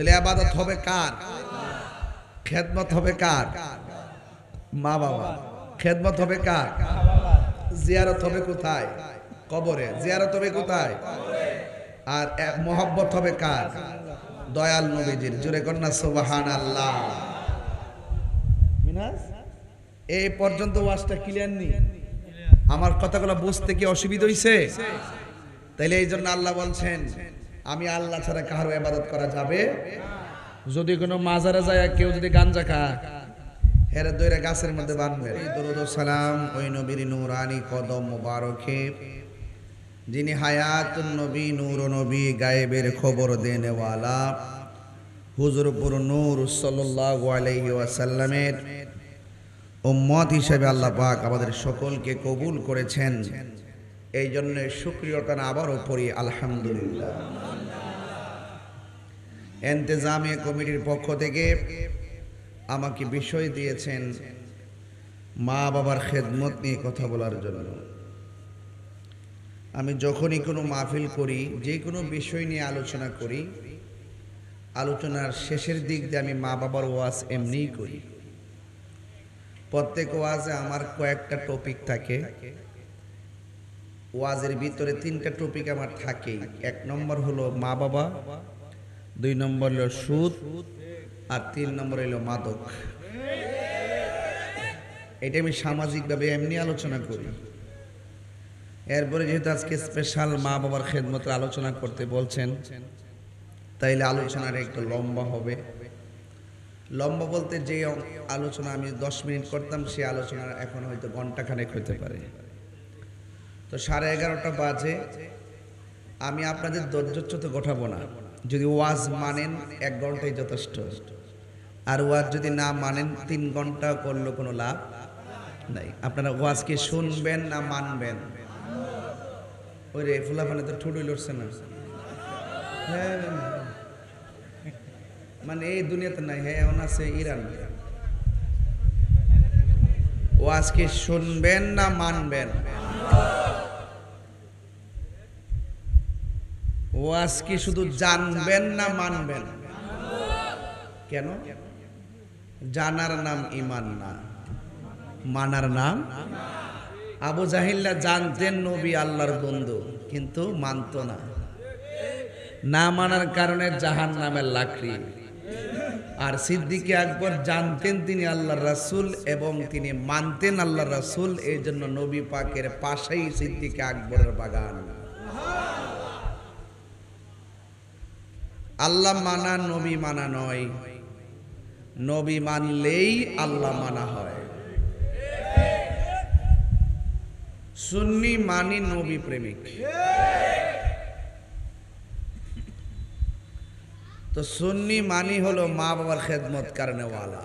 তাহলে আবাদত হবে কার? খেদমত হবে কার? মা বাবা খেদমত হবে কার? জিয়ারত হবে কোথায়? কবরে। জিয়ারত হবে কোথায়? আর মোহব্বত হবে কার? দয়াল নবীজির। জুড়ে কন্যা সুবাহান আল্লাহ এই পর্যন্ত ওয়াজটা ক্লিয়ার নি? আমার কথাগুলো বুঝতে কি অসুবিধা হইছে? তাইলে এই জন্য আল্লাহ বলছেন আমি আল্লাহ ছাড়া কারও ইবাদত করা যাবে? যদি কোনো মাজারে যায়, কেউ যদি গাঞ্জা খা হেরে দইরা গাছের মধ্যে বাঁধবে। সালাম ওই নবীর নূরানি কদম মুবারকে, যিনি হায়াত নবী, নূর নবী, গায়েবের খবর দেনেওয়ালা হুজুরপুর নূর সাল্লাল্লাহু আলাইহি ওয়াসাল্লামের হিসেবে আল্লাহ পাক আমাদের সকলকে কবুল করেছেন। এই জন্য সুক্রিয়তা আবারও পড়ি, আলহামদুলিল্লাহ। এন্তেজামিয়া কমিটির পক্ষ থেকে আমাকে বিষয় দিয়েছেন মা বাবার খেদমত নিয়ে কথা বলার জন্য। আমি যখনই কোনো মাহফিল করি, যে কোনো বিষয় নিয়ে আলোচনা করি, আলোচনার শেষের দিক দিয়ে আমি মা বাবার ওয়াজ এমনিই করি। প্রত্যেক ওয়াজে আমার কয়েকটা টপিক থাকে। ওয়াজের ভিতরে তিনটা টপিক আমার থাকেই। এক নম্বর হলো মা বাবা, দুই নম্বর হলো সুদ, আর তিন নম্বর হলো মাদক। এটা আমি সামাজিকভাবে এমনি আলোচনা করি। এরপরে যেহেতু আজকে স্পেশাল মা বাবার খেদমতের আলোচনা করতে বলছেন, তাইলে আলোচনাটা একটু লম্বা হবে। লম্বা বলতে যে আলোচনা আমি দশ মিনিট করতাম সেই আলোচনা এখন হয়তো ঘণ্টা খানেক হতে পারে। তো সাড়ে এগারোটা বাজে। আমি আপনাদের ধৈর্যচ্যুত গোঠাবো না। যদি ওয়াজ মানেন, এক ঘন্টাই যথেষ্ট। আর ওয়াজ যদি না মানেন, তিন ঘণ্টা করলে কোনো লাভ নাই। আপনারা ওয়াজকে শুনবেন না মানবেন। ওই রে ফুলাফানে তো ঠুটুই লড়ছে না। হ্যাঁ মানে এই দুনিয়াতে নাই হ্যাঁ এমন আছে ইরান। ওয়াজকে শুনবেন না মানবেন। ওয়াজ শুধু জানবেন না মানবেন? কেন? জানার নাম ইমান না। মানার নাম? আবু জাহিল্লা জানতেন নবী আল্লাহর বন্ধু, কিন্তু মানত না। না মানার কারণে জাহান নামের লাকড়ি। আর সিদ্দিকে আকবর জানতেন তিনি আল্লাহর রাসূল এবং তিনি মানতেন আল্লাহর রাসূল এই জন্য নবী পাকের পাশেই সিদ্দিকে আকবরের বাগান। আল্লাহ মানা, নবী মানা নয়। নবী মানলেই আল্লাহ মানা হয়। সুন্নি মানি নবী প্রেমিক। তো সুন্নি মানি হলো মা বাবার খেদমত কারণেওয়ালা।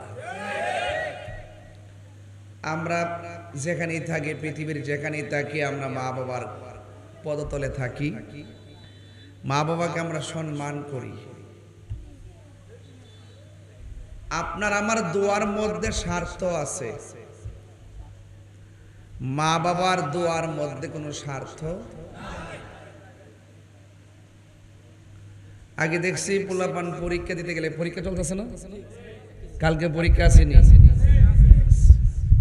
আমরা যেখানেই থাকি, পৃথিবীর যেখানেই থাকি, আমরা মা বাবার পদতলে থাকি। মা বাবাকে আমরা সম্মান করি। আপনার আমার দোয়ার মধ্যে স্বার্থ আছে। মা বাবার দোয়ার মধ্যে কোনো স্বার্থ? আগে দেখছি পোলাপান পরীক্ষা দিতে গেলে, পরীক্ষা চলতেছে না? কালকে পরীক্ষা আসেনি।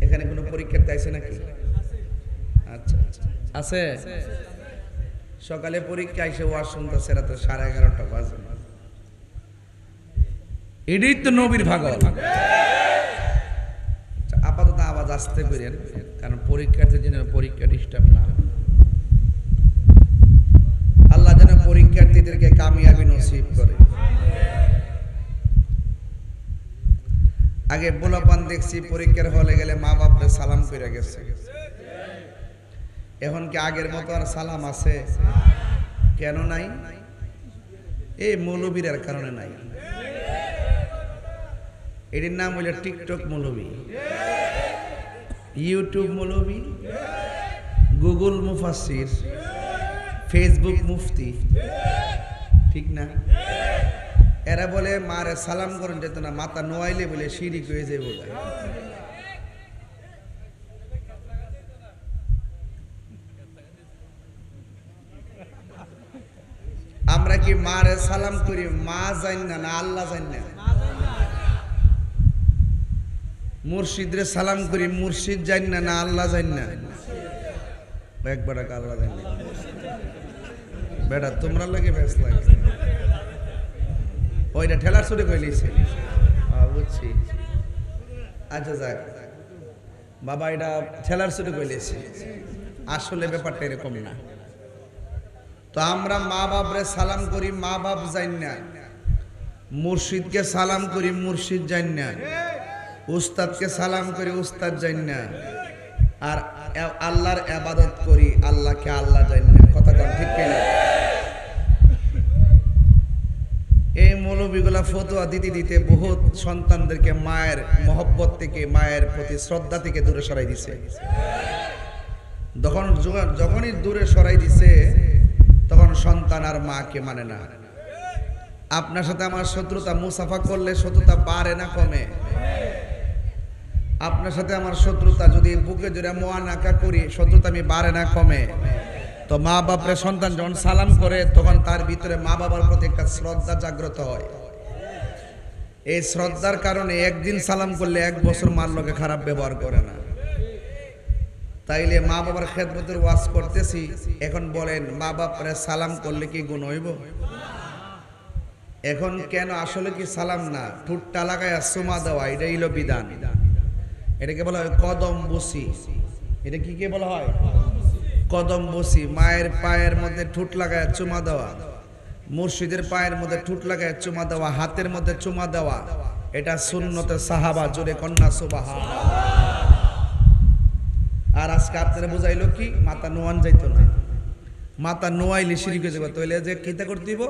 এখানে কোনো পরীক্ষা আছে নাকি? আচ্ছা আচ্ছা। আছে? সকালে পরীক্ষা এসে ওয়াজ শুনতেছে রাতে সাড়ে এগারোটা বাজে। এটাই তো নবীর ভাগল। আচ্ছা, আপাতত আওয়াজ আসতে করেন কারণ পরীক্ষার্থীর জন্য পরীক্ষা ডিস্টার্ব না আল্লাহ যেন পরীক্ষার্থীদেরকে কামিয়াবি নসিব করে। আগে বোলাপান দেখছি পরীক্ষার হলে গেলে মা বাপরে সালাম করে গেছে। এখন কি আগের মতো আর সালাম আছে? কেন নাই? এই মৌলবীর কারণে নাই। এটির নাম হইল টিকটক মৌলবী। ইউটিউব মৌলবী। গুগল মুফাসির ফেসবুক মুফতি। ঠিক না? এরা বলে, মারে সালাম করেন যেত না মাথা নোয়াইলে বলে শিরিক হয়ে যায় বলে আমরা কি মা মারে সালাম করি, মা জান না না আল্লাহ জান না। মুর্শিদরে সালাম করি, মুর্শিদ জান না না আল্লাহ জান না। একবার এক আল্লাহ জান না। বেটা তোমরা লাগে বেশ লাগে। ওইটা ঠেলার সুরে কই লিছে বুঝছি। আচ্ছা যাক। বাবা, এটা ঠেলার সুরে কই লিছে আসলে ব্যাপারটা এরকম না। তো আমরা মা বাপরে সালাম করি, মা বাপ জান না। মুর্শিদকে সালাম করি, মুর্শিদ জান না। উস্তাদকে সালাম করি, উস্তাদ জান না। আর আল্লাহর আবাদত করি, আল্লাহকে আল্লাহ জান না। কথা কন, ঠিক কিনা? এই মৌলবীগুলা ফতোয়া দিতে দিতে বহুত সন্তানদেরকে মায়ের মহব্বত থেকে, মায়ের প্রতি শ্রদ্ধা থেকে দূরে সরাই দিছে। তখন য- যখনই দূরে সরাই দিছে তখন সন্তান আর মাকে মানে না। আপনার সাথে আমার শত্রুতা মুসাফা করলে শত্রুতা বাড়ে না কমে। আপনার সাথে আমার শত্রুতা যদি বুকে জোরে মোয়ানাকা করি, শত্রুতা আমি বাড়ে না কমে। তো মা বাপরে সন্তান যখন সালাম করে, তখন তার ভিতরে মা বাবার প্রতি একটা শ্রদ্ধা জাগ্রত হয়। এই শ্রদ্ধার কারণে একদিন সালাম করলে এক বছর মার লোকে খারাপ ব্যবহার করে না। তাইলে মা বাবার খেদমতের ওয়াজ করতেছি। এখন বলেন মা বাপরে সালাম করলে কি গুণ হইব? এখন কেন আসলে কি সালাম না? ঠুট্টা লাগায় সুমা দেওয়া, এটা হইল বিধান। এটাকে বলা হয় কদম বসি। এটা কি কে বলা হয়? কদম বসি। মায়ের পায়ের মধ্যে ঠুট লাগায় চুমা দেওয়া, মুর্শিদের পায়ের মধ্যে ঠুট লাগায় চুমা দেওয়া, হাতের মধ্যে চুমা দেওয়া, এটা সুন্নতে সাহাবা, জোরে কন্যা সুবাহা আর আজকে আপনারা বুঝাইলো কি, মাথা নোয়ান যাইতো না। মাথা নোয়াইলে সিঁড়িকে যাব। তাহলে যে কিতা করতে দিব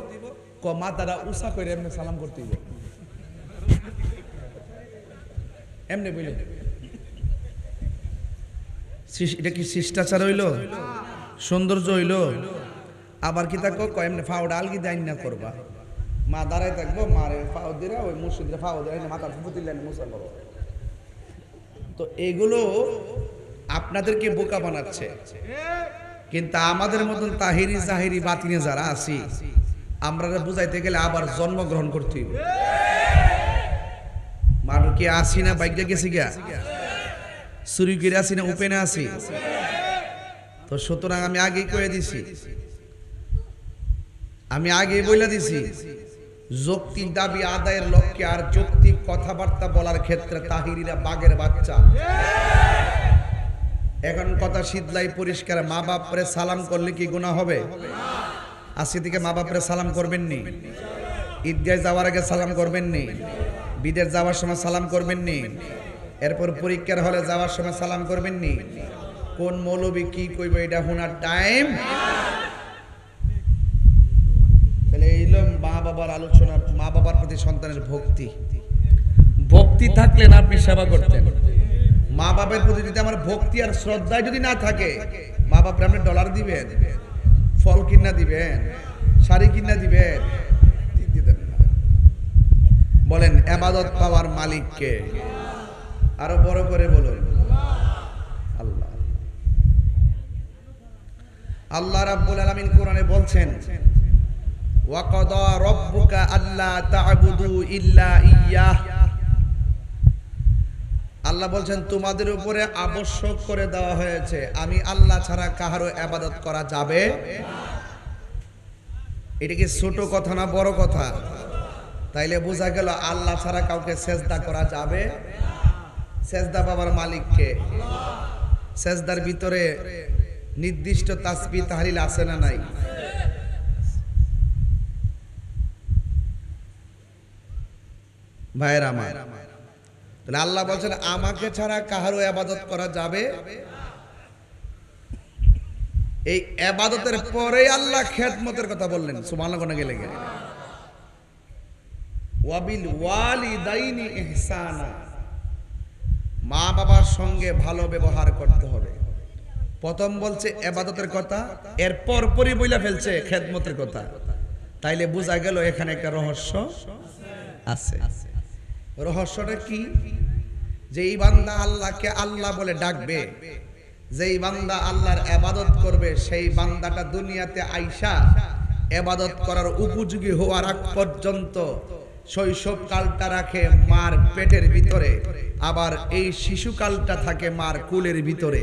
ক, মাথাটা উষা করে এমনি সালাম করতে দিব এমনি বুঝলে এটা কি শিষ্টাচার হইল? সৌন্দর্য হইল? আবার কি থাকো এমনি ফাউডা আলগি দাইন না করবা। মা দাঁড়াই থাকব মা মারে ফাউ দিরা, ওই মুর্শিদরে ফাউ দিরা মাথার ফুফু দিলেন মুসা করো। তো এগুলো আপনাদেরকে বোকা বানাচ্ছে। কিন্তু আমাদের মতন তাহিরি জাহিরি বাতিনে যারা আছি আমরা বুঝাইতে গেলে আবার জন্মগ্রহণ করতে মানুষ কি আসি না বাইক গেছি গা চুরি করে আসি না উপেনে আসি তো সুতরাং আমি আগেই কয়ে দিছি, আমি আগেই বলে দিছি, যৌক্তিক দাবি আদায়ের লক্ষ্যে আর যৌক্তিক কথাবার্তা বলার ক্ষেত্রে তাহিরিরা বাঘের বাচ্চা। এখন কথা শীতলাই পরিষ্কার, মা বাপরে সালাম করলে কি গুণা হবে? আজকে থেকে মা বাপরে সালাম করবেন নি ঈদগায় যাওয়ার আগে সালাম করবেন নি বিদেশ যাওয়ার সময় সালাম করবেন নি এরপর পরীক্ষার হলে যাওয়ার সময় সালাম করবেন নি কোন মৌলবি কি কইব, এটা শোনার টাইম? তাহলে এইলো মা বাবার আলোচনা, মা বাবার প্রতি সন্তানের ভক্তি। ভক্তি থাকলে না আপনি সেবা করতেন? মা বাবার প্রতি যদি আমার ভক্তি আর শ্রদ্ধায় যদি না থাকে মা বাপরে আপনি ডলার দিবেন, ফল কিনা দিবেন, শাড়ি কিনা দিবেন। বলেন, এবাদত পাওয়ার মালিককে আরও বড় করে বলুন। আল্লাহ। আল্লাহ রাব্বুল আলামিন কোরআনে বলছেন ওয়াকাদা রব্বুকা আল্লা তা'বুদু ইল্লা ইয়্যাহ আল্লাহ বলছেন, তোমাদের উপরে আবশ্যক করে দেওয়া হয়েছে। আমি আল্লাহ ছাড়া কাহারও আবাদত করা যাবে এটা কি ছোট কথা না বড় কথা? তাইলে বোঝা গেল, আল্লাহ ছাড়া কাউকে সেজদা করা যাবে সেজদা বাবার মালিককে। সেজদার ভিতরে নির্দিষ্ট তাসবি তাহলিল আছে না নাই? ভাইয়ের আমার তাহলে আল্লাহ বলছেন, আমাকে ছাড়া কাহারও আবাদত করা যাবে? এই আবাদতের পরে আল্লাহ খেদমতের কথা বললেন কোনে গেলে গেলে ওয়াবিল ওয়ালিদাইনি ইহসানা। মা বাবার সঙ্গে ভালো ব্যবহার করতে হবে। প্রথম বলছে এবাদতের কথা এর পরপরই বইলা ফেলছে খেদমতের কথা। তাইলে বোঝা গেল এখানে একটা রহস্য আছে। রহস্যটা কি? যে এই বান্দা আল্লাহকে আল্লাহ বলে ডাকবে, যেই বান্দা আল্লাহর এবাদত করবে, সেই বান্দাটা দুনিয়াতে আইসা এবাদত করার উপযোগী হওয়ার আগ পর্যন্ত শৈশব কালটা রাখে মার পেটের ভিতরে। আবার এই শিশুকালটা থাকে মার কুলের ভিতরে।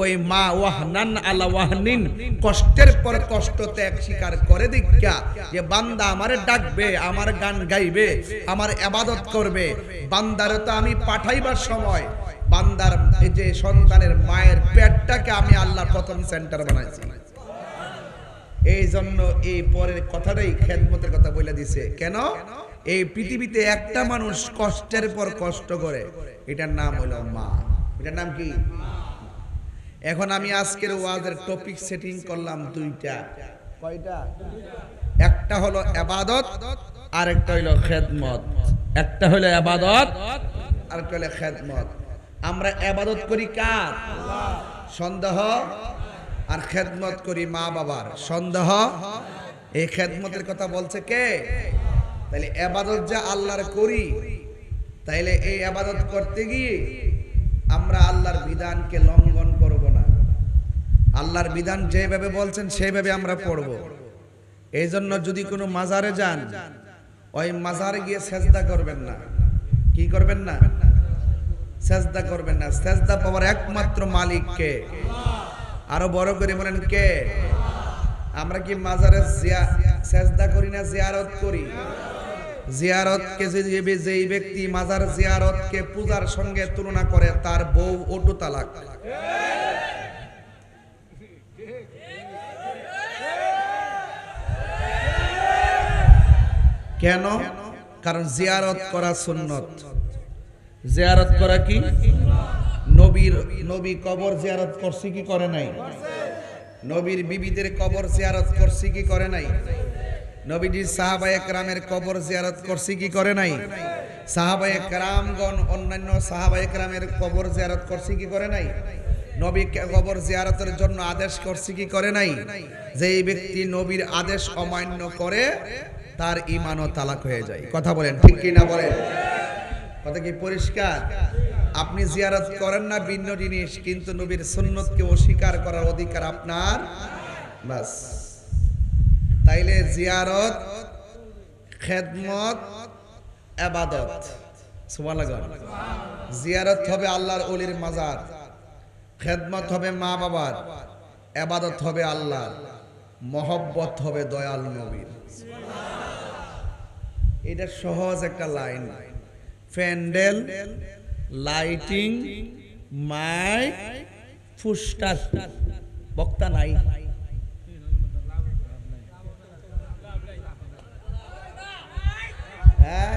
ওই মা ওয়াহনান আলা ওয়াহনিন, কষ্টের পর কষ্ট ত্যাগ স্বীকার করে দীক্ষা যে বান্দা আমারে ডাকবে, আমার গান গাইবে, আমার এবাদত করবে। বান্দারে তো আমি পাঠাইবার সময়। বান্দার যে সন্তানের মায়ের পেটটাকে আমি আল্লাহ প্রথম সেন্টার বানাইছি। এই জন্য এই পরের কথাটাই খেদমতের কথা বলে দিছে। কেন? এই পৃথিবীতে একটা মানুষ কষ্টের পর কষ্ট করে। এটার নাম হলো মা। এটার নাম কি? এখন আমি আজকের ওয়াজের টপিক সেটিং করলাম দুইটা। কয়টা? একটা হলো আবাদত আর একটা হলো খেদমত। একটা হলো আবাদত আর একটা হলো খেদমত। আমরা আবাদত করি কার? সন্দেহ আর খেদমত করি মা বাবার সন্দেহ, এই খেদমতের কথা বলছে কে? তাইলে আবাদত যা আল্লাহর করি, তাইলে এই আবাদত করতে গিয়ে আমরা আল্লাহর বিধানকে লঙ্ঘন করব না। আল্লাহর বিধান যেভাবে বলছেন, সেভাবে আমরা পড়ব। এই জন্য যদি কোনো মাজারে যান, ওই মাজারে গিয়ে সেজদা করবেন না। কি করবেন না? সেজদা করবেন না। সেজদা পাওয়ার একমাত্র মালিক কে? আরও বড় করে বলেন, কে? আমরা কি মাজারে সেজদা করি না, জিয়ারত করি? জিয়ারতকে যদি যেই ব্যক্তি মাজার জিয়ারতকে পূজার সঙ্গে তুলনা করে, তার বউ ওটু তালাক। কেন? কারণ জিয়ারত করা সুন্নত। জিয়ারত করা কি? নবীর, নবী কবর জিয়ারত করছি কি করে নাই? নবীর বিবিদের কবর জিয়ারত করছি কি করে নাই? নবীজি সাহাবায়ে একরামের কবর জিয়ারত করছি কি করে নাই? সাহাবায়ে একরামগণ অন্যান্য সাহাবায়ে একরামের কবর জিয়ারত করছি কি করে নাই? নবী কবর জিয়ারতের জন্য আদেশ করছি কি করে নাই? যে এই ব্যক্তি নবীর আদেশ অমান্য করে, তার ইমানও তালাক হয়ে যায়। কথা বলেন, ঠিক কি না বলেন? কথা কি পরিষ্কার? আপনি জিয়ারত করেন না ভিন্ন জিনিস, কিন্তু নবীর সুন্নতকে অস্বীকার করার অধিকার আপনার? বাস। তাইলে জিয়ারত, খেদমত, আবাদত। জিয়ারত হবে আল্লাহর ওলির মাজার। খেদমত হবে মা বাবার। আবাদত হবে আল্লাহর। মহব্বত হবে দয়াল নবীর। এটা সহজ একটা লাইন। প্যান্ডেল, লাইটিং, মাইক ফুস্টার বক্তা নাই। হ্যাঁ?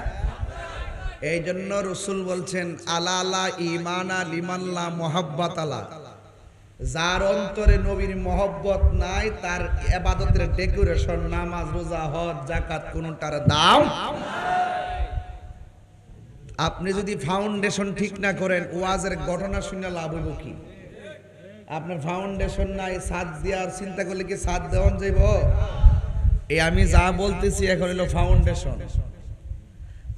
এই জন্য রসুল বলছেন, আলা ইমানা লিমাল্লা মোহাব্বত আলা যার অন্তরে নবীর মহব্বত নাই, তার এবাদতের ডেকোরেশন, নামাজ, রোজা, হজ জাকাত কোনটার দাম? আপনি যদি ফাউন্ডেশন ঠিক না করেন, ওয়াজের ঘটনা শুনে লাভ হইব কি? আপনার ফাউন্ডেশন নাই সাত দেওয়ার চিন্তা করলে কি সাত দেওয়ান যাইব? এই আমি যা বলতেছি, এখন হলো ফাউন্ডেশন।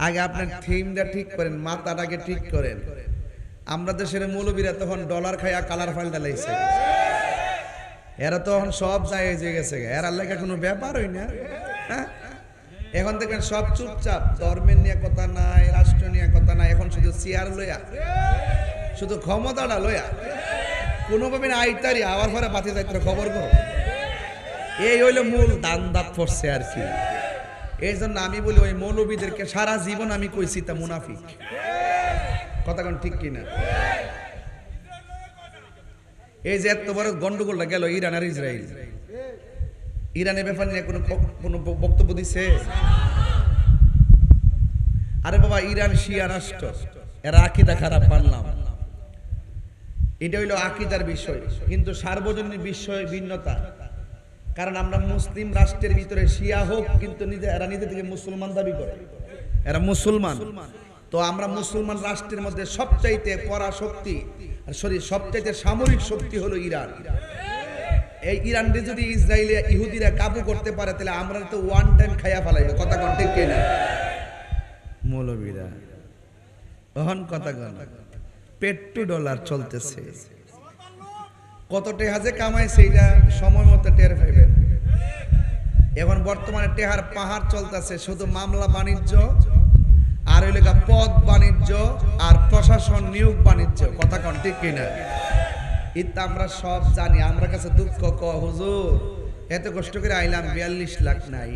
আগে আপনার থিমটা ঠিক করেন, মাথাটাকে ঠিক করেন। আমরা দেশের মৌলবীরা তখন ডলার খাইয়া কালার ফাইল ডালাইছে এরা তখন সব যায় যে গেছে এরা লেখা কোনো ব্যাপার হই না। হ্যাঁ? এখন দেখেন সব চুপচাপ, ধর্মের নিয়ে কথা নাই, রাষ্ট্র নিয়ে কথা নাই, এখন শুধু চেয়ার লইয়া, শুধু ক্ষমতাটা লইয়া, কোনোভাবে না আইতারি আবার পরে বাতি যাইতে খবর গো এই হইল মূল দান দাপ পড়ছে আর কি। এই জন্য আমি বলি, ওই মৌলবীদেরকে সারা জীবন আমি কইছি তা মুনাফিক। কথা কোন ঠিক কিনা? এই যে এত বড় গন্ডগোলটা গেল ইরান আর ইসরায়েল। ইরানের ব্যাপার নিয়ে কোনো কোনো বক্তব্য দিছে? আরে বাবা, ইরান শিয়া রাষ্ট্র। এরা আকিদা খারাপ, মানলাম। এটা হইল আকিদার বিষয়, কিন্তু সার্বজনীন বিষয় ভিন্নতা। কারণ আমরা মুসলিম রাষ্ট্রের ভিতরে শিয়া হোক, কিন্তু এরা নিজে থেকে মুসলমান দাবি করে। এরা মুসলমান। তো আমরা মুসলমান রাষ্ট্রের মধ্যে সবচাইতে পরাশক্তি, আর সরি, সবচাইতে সামরিক শক্তি হলো ইরান। এই ইরানকে যদি ইসরায়েলে ইহুদিরা কাবু করতে পারে, তাহলে আমরা তো ওয়ান টাইম খাইয়া ফেলাইব। কথা কন ঠিক কিনা? মৌলবীরা ওহন কথা কন? পেট্রো ডলার চলতেছে। কত টেহা যে কামাই সেইটা সময় মতো টের পাইবেন এখন বর্তমানে টেহার পাহাড় চলতেছে, শুধু মামলা বাণিজ্য আর লেখা পদ বাণিজ্য আর প্রশাসন নিয়োগ বাণিজ্য, কথা কন ঠিক কিনা? ইত্যা আমরা সব জানি, আমরা কাছে দুঃখ ক, হুজুর, এত কষ্ট করে আইলাম বিয়াল্লিশ লাখ নাই,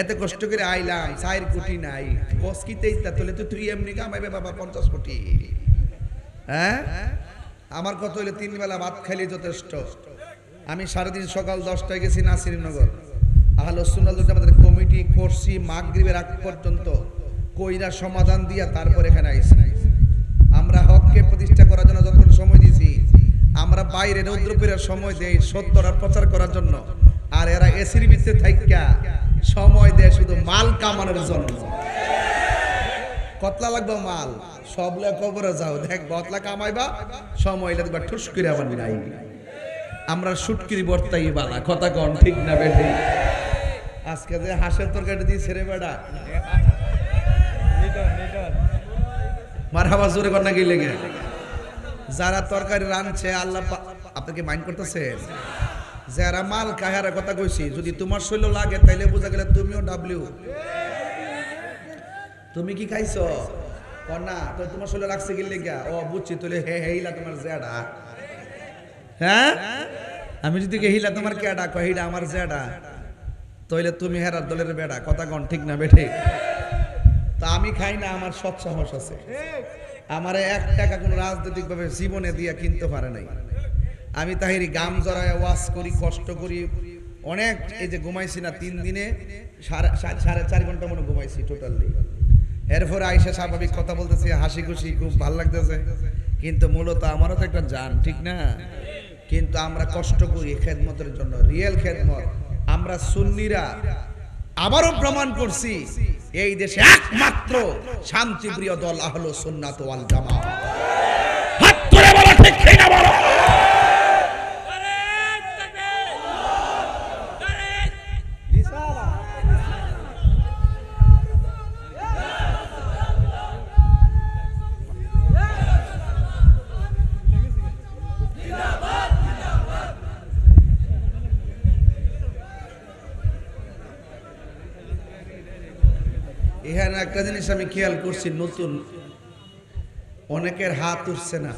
এত কষ্ট করে আইলাম চার কোটি নাই বসকিতে ইত্যা তোলে তো তুই এমনি কামাইবে বাবা পঞ্চাশ কোটি। হ্যাঁ? আমার কত হইলে তিন বেলা ভাত খাইলে যথেষ্ট। আমি সারাদিন সকাল দশটায় গেছি নাসিরনগর। আহল সুন্নাল আমাদের কমিটি করছি মাগরিবের আগ পর্যন্ত। কইরা সমাধান দিয়া তারপর এখানে আইসি আমরা হককে প্রতিষ্ঠা করার জন্য যতক্ষণ সময় দিছি আমরা বাইরে রৌদ্রপুরের সময় দেই সত্যর আর প্রচার করার জন্য। আর এরা এসির ভিতরে থাইকা, সময় দেয় শুধু মাল কামানোর জন্য। কতলা লাগবে মাল? সব লোক কবরে যাও, দেখ বতলা কামাইবা, সময় লাগবে ঠুস করে আবার নাই আমরা শুটকিরি বর্তাই বালা, কথা কন ঠিক না বেঠে। আজকে যে হাঁসের তরকারি দিয়ে ছেড়ে বেড়া মার হাবা জোরে কর নাকি লেগে? যারা তরকারি রাঁধছে, আল্লাহ আপনাকে মাইন্ড করতেছে যারা মাল কাহারা কথা কইছি, যদি তোমার শৈল লাগে, তাইলে বোঝা গেলে তুমিও ডাবলিউ তুমি কি খাইছো? না তো তোমার শৈল রাখছে কি লেগা? ও, বুঝছি তুলে হে হেইলা তোমার জেডা। হ্যাঁ? আমি যদি হেইলা তোমার কেডা? কহিলা আমার জেডা। তইলে তুমি হেরার দলের বেড়া, কথা কন, ঠিক না বেঠে? তা আমি খাই না, আমার সৎ সাহস আছে। আমারে এক টাকা কোনো রাজনৈতিক ভাবে জীবনে দিয়া কিনতে পারে নাই। আমি তাহিরি গাম জড়ায় ওয়াশ করি, কষ্ট করি। অনেক এই যে ঘুমাইছি না তিন দিনে, সাড়ে সাড়ে চার ঘণ্টা মনে ঘুমাইছি টোটালি এরপরে আইসা স্বাভাবিক কথা বলতেছি, হাসি খুশি, খুব ভালো লাগতেছে। কিন্তু মূলত আমারও তো একটা যান ঠিক না? কিন্তু আমরা কষ্ট করি খেদমতের জন্য রিয়েল খেদমত। আমরা সুন্নিরা আবারও প্রমাণ করছি, এই দেশে একমাত্র শান্তিপ্রিয় দল আহলো সুন্নাত ওয়াল জামা হাত তুলে বলো ঠিক এখানে একটা জিনিস আমি খেয়াল করছি, নতুন। অনেকের হাত উঠছে না।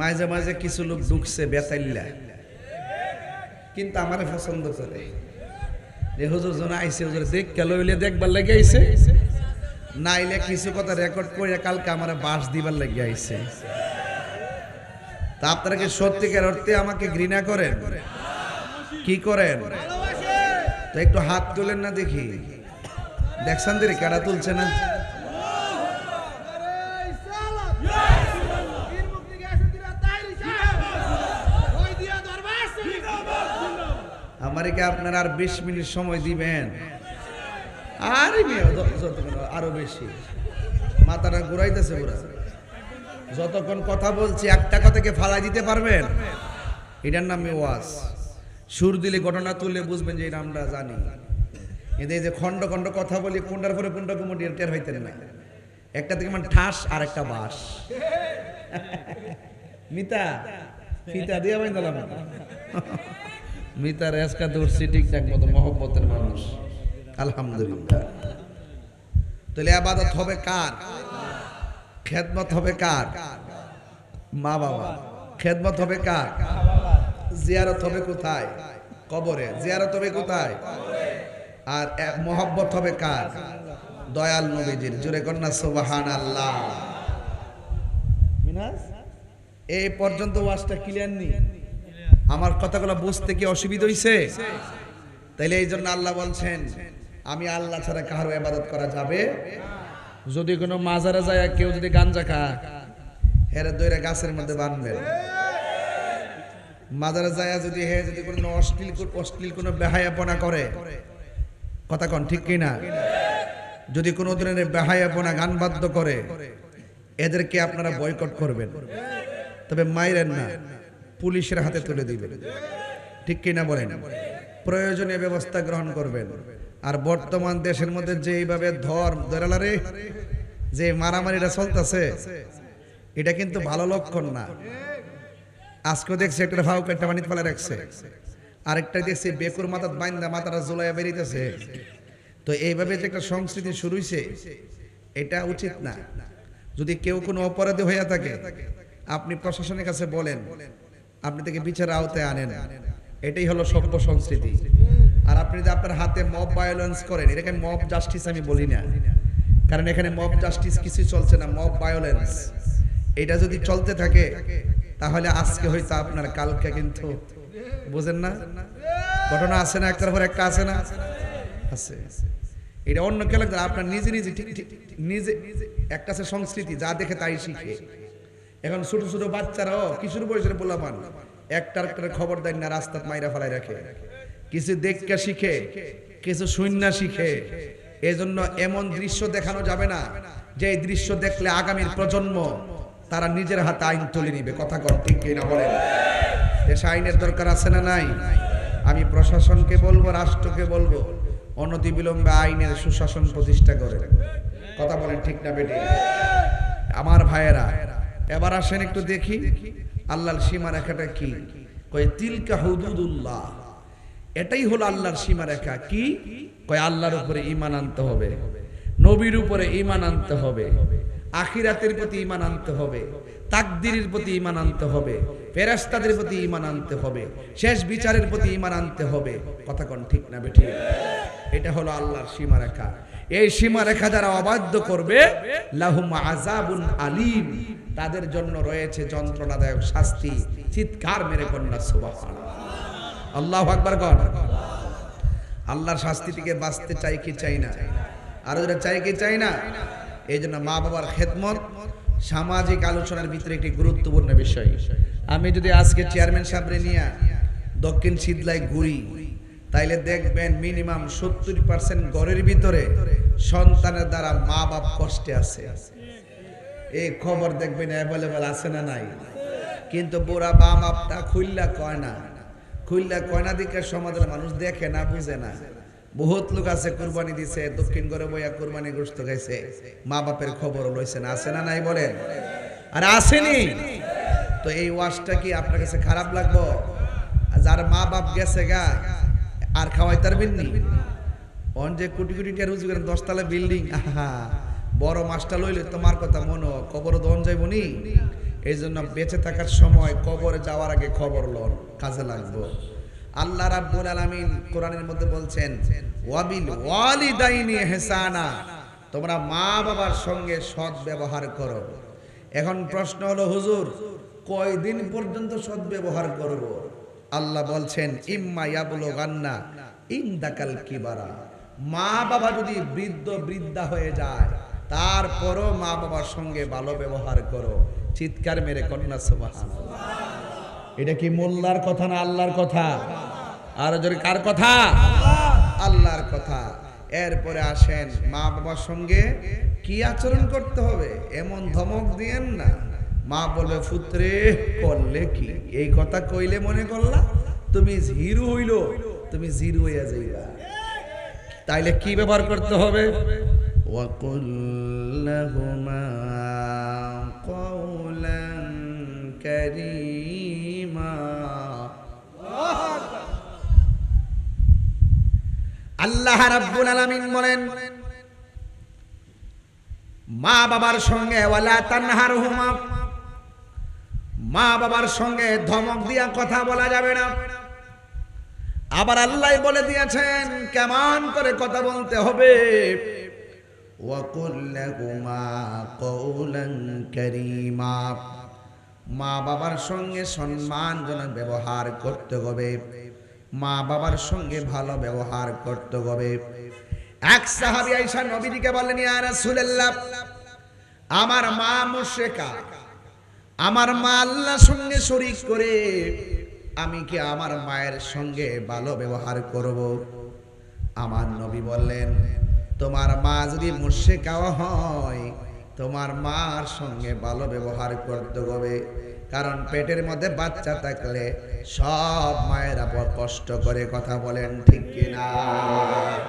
মাঝে মাঝে কিছু লোক ঢুকছে বেতাইল্লা কিন্তু আমারে পছন্দ করে। যে হুজুর জন আইসে হুজুর দেখ হইলে দেখবার লেগে নাইলে কিছু কথা রেকর্ড করে কালকে আমার বাস দিবার লেগে আইছে। তা কি সত্যিকার অর্থে আমাকে ঘৃণা করেন? কি করেন? তো একটু হাত তোলেন না দেখি। দেখছেন দিদি কেডা তুলছে না? আমারে কি আপনারা আর বিশ মিনিট সময় দিবেন। আরে আরও বেশি। মাথাটা ঘুরাইতেছে পুরা। যতক্ষণ কথা বলছি, একটা কথাকে ফালাই দিতে পারবেন? এটার নাম ওয়াজ সুর দিলে ঘটনা তুললে বুঝবেন যে এটা আমরা জানি। এদের যে খণ্ড খণ্ড কথা বলি কোনটার পরে কোনটা কুমুটি টের হইতে না। একটা থেকে মানে ঠাস আর একটা বাস। মিতা, ফিতা দিয়ে বাইন দিলাম মিতা রেসকা দৌড়ছি ঠিকঠাক মতো মহব্বতের মানুষ। আলহামদুলিল্লাহ। তাহলে আবাদত হবে কার? খেদমত হবে কার? মা বাবা। খেদমত হবে কার? জিয়ারত হবে কোথায়? কবরে। জিয়ারত হবে কোথায়? আর মহব্বত হবে কার? দয়াল নবীজির। জুড়ে কন্যা সুবাহান আল্লাহ এই পর্যন্ত ওয়াজটা ক্লিয়ার নি? আমার কথাগুলো বুঝতে কি অসুবিধা হইছে? তাইলে এই জন্য আল্লাহ বলছেন, আমি আল্লাহ ছাড়া কারও ইবাদত করা যাবে? যদি কোনো মাজারে যায়, কেউ যদি গাঞ্জা খা হেরে দইরা গাছের মধ্যে বানবেন মাজারে যায়, যদি হে যদি কোনো অশ্লীল অশ্লীল কোনো বেহায়াপনা করে কথা কন, ঠিক কিনা? যদি কোনো ধরনের বেহায়াপনা গান বাদ্য করে, এদেরকে আপনারা বয়কট করবেন। তবে মাইরেন না, পুলিশের হাতে তুলে দিবেন। ঠিক কিনা বলেন? প্রয়োজনীয় ব্যবস্থা গ্রহণ করবেন। আর বর্তমান দেশের মধ্যে যে এইভাবে ধর ধরালারে যে মারামারিটা চলতেছে, এটা কিন্তু ভালো লক্ষণ না। আজকে দেখছি একটা ভাও একটা পানিতে পালা রাখছে। আরেকটা দেখছি বেকুর মাথাত বাইন্দা মাথাটা জোলাইয়া বেরিতেছে। তো এইভাবে যে একটা সংস্কৃতি শুরু হয়েছে এটা উচিত না। যদি কেউ কোনো অপরাধী হইয়া থাকে, আপনি প্রশাসনের কাছে বলেন, আপনি তাকে বিচার আওতায় আনেন। এটাই হলো সভ্য সংস্কৃতি। আর আপনি যদি আপনার হাতে মব ভায়োলেন্স করেন, এটাকে মব জাস্টিস আমি বলি না। কারণ এখানে মব জাস্টিস কিছু চলছে না মব ভায়োলেন্স এটা যদি চলতে থাকে, তাহলে আজকে হয়তো আপনার, কালকে কিন্তু বুঝেন না? ঘটনা আছে না? একটার পর একটা আছে না? আছে। এটা অন্য কেউ লাগবে আপনার নিজে নিজে ঠিক ঠিক নিজে একটা আছে সংস্কৃতি, যা দেখে তাই শিখে। এখন ছোট ছোট বাচ্চারাও কিশোর বয়সের পোলাপান একটার একটার খবর দেন না রাস্তাত মাইরা ফেলাই রাখে। কিছু দেখকে শিখে, কিছু শূন্য শিখে। এজন্য এমন দৃশ্য দেখানো যাবে না, যে এই দৃশ্য দেখলে আগামীর প্রজন্ম তারা নিজের হাতে আইন তুলে নিবে। কথা কর ঠিক কিনা বলেন? দেশে আইনের দরকার আছে না নাই? আমি প্রশাসনকে বলব, রাষ্ট্রকে বলব অনতি অনতিবিলম্বে আইনের সুশাসন প্রতিষ্ঠা করে। কথা বলেন ঠিক না বেটি আমার ভাইয়েরা, এবার আসেন একটু দেখি, আল্লাহর সীমা রেখাটা কি? কয়, তিলকা হুদুদুল্লাহ। এটাই হলো আল্লাহর সীমা রেখা কি? কয়, আল্লাহর উপরে ঈমান আনতে হবে। নবীর উপরে ঈমান আনতে হবে। আখিরাতের প্রতি ইমান আনতে হবে, তাকদিরের প্রতি ইমান আনতে হবে, ফেরেশতাদের প্রতি ইমান আনতে হবে, শেষ বিচারের প্রতি ঈমান আনতে হবে। কথা কোন ঠিক না বেঠি? এটা হলো আল্লাহর সীমা রেখা এই সীমা রেখা যারা অবাধ্য করবে, লাহুম আযাবুন আলিম, তাদের জন্য রয়েছে যন্ত্রণাদায়ক শাস্তি, চিৎকার মেরে কন্যা, সুবহানাল্লাহ। আল্লাহু আকবার কর আল্লাহর শাস্তি থেকে বাঁচতে চাই কি চাই না? আর যেটা চাই কি চাই না? এই জন্য মা বাবার খেদমত সামাজিক আলোচনার ভিতরে একটি গুরুত্বপূর্ণ বিষয়। আমি যদি আজকে চেয়ারম্যান সাহেবরে নিয়ে দক্ষিণ শীতলায় ঘুরি, তাইলে দেখবেন মিনিমাম সত্তর পার্সেন্ট ঘরের ভিতরে সন্তানের দ্বারা মা বাপ কষ্টে আছে। এই খবর দেখবেন অ্যাভেলেবেল আছে না নাই? কিন্তু বুড়া বা মাপটা খুললা কয় না? খুললা কয়না দিকের সমাজের মানুষ দেখে না, বুঝে না। বহুত লোক আছে, কুরবানি দিছে, দক্ষিণ করে বইয়া কুরবানি গোস্ত খাইছে। মা বাপের খবর লইছে না, আছে না নাই বলেন? আর আসেনি? তো এই ওয়াশটা কি আপনার কাছে খারাপ লাগবো? যার মা বাপ গেছে গা, আর খাওয়াই তার বিন্নি? অন যে কোটি কোটি টাকা রুজি করেন, দশতলা বিল্ডিং, আহা, বড় মাছটা লইলে তোমার কথা মনে কবরে দন যাইবনি এই জন্য বেঁচে থাকার সময় কবরে যাওয়ার আগে খবর লন, কাজে লাগবো। আল্লাহ রাব্বুল আলামিন কোরআনের মধ্যে বলছেন, ওয়াবিল ওয়ালিদাইনি ইহসানা তোমরা মা বাবার সঙ্গে সৎ ব্যবহার করো। এখন প্রশ্ন হলো, হুজুর, কয়দিন পর্যন্ত সৎ ব্যবহার করব? আল্লাহ বলছেন, ইম্মা ইয়াবুলো গান্না ইন্দাকাল কিবারা মা বাবা যদি বৃদ্ধ বৃদ্ধা হয়ে যায়, তারপরও মা বাবার সঙ্গে ভালো ব্যবহার করো। চিৎকার মেরে কন্যা সুবহান এটা কি মোল্লার কথা না আল্লাহর কথা? আর যদি কার কথা? আল্লাহর কথা। এরপরে আসেন মা বাবার সঙ্গে কি আচরণ করতে হবে? এমন ধমক দিয়েন না। মা বলে ফুত্রে, করলে কি? এই কথা কইলে মনে করলা? তুমি হিরু হইল, তুমি জিরু হইয়া যাইবা। তাইলে কি ব্যবহার করতে হবে? ওয়াকুল্লাহুমা কওলান কারীম। আল্লাহ রাব্বুল আলামিন বলেন, মা বাবার সঙ্গে ওয়ালা তানহারহুমা, মা বাবার সঙ্গে ধমক দিয়া কথা বলা যাবে না। আবার আল্লাহ বলে দিয়েছেন, কেমন করে কথা বলতে হবে? মা বাবার সঙ্গে সম্মানজনক ব্যবহার করতে হবে। মা বাবার সঙ্গে ভালো ব্যবহার করতে হবে। এক সাহাবী আয়েশা নবীজিকে বললেন, ইয়া রাসূলুল্লাহ, আমার মা মুশরিকা, আমার মা আল্লাহর সঙ্গে শরীক করে, আমি কি আমার মায়ের সঙ্গে ভালো ব্যবহার করব? আমার নবী বললেন, তোমার মা যদি মুর্শিকাও হয়, তোমার মার সঙ্গে ভালো ব্যবহার করতে হবে। কারণ পেটের মধ্যে বাচ্চা থাকলে সব মায়েরা কষ্ট করে কথা বলেন ঠিক কিনা?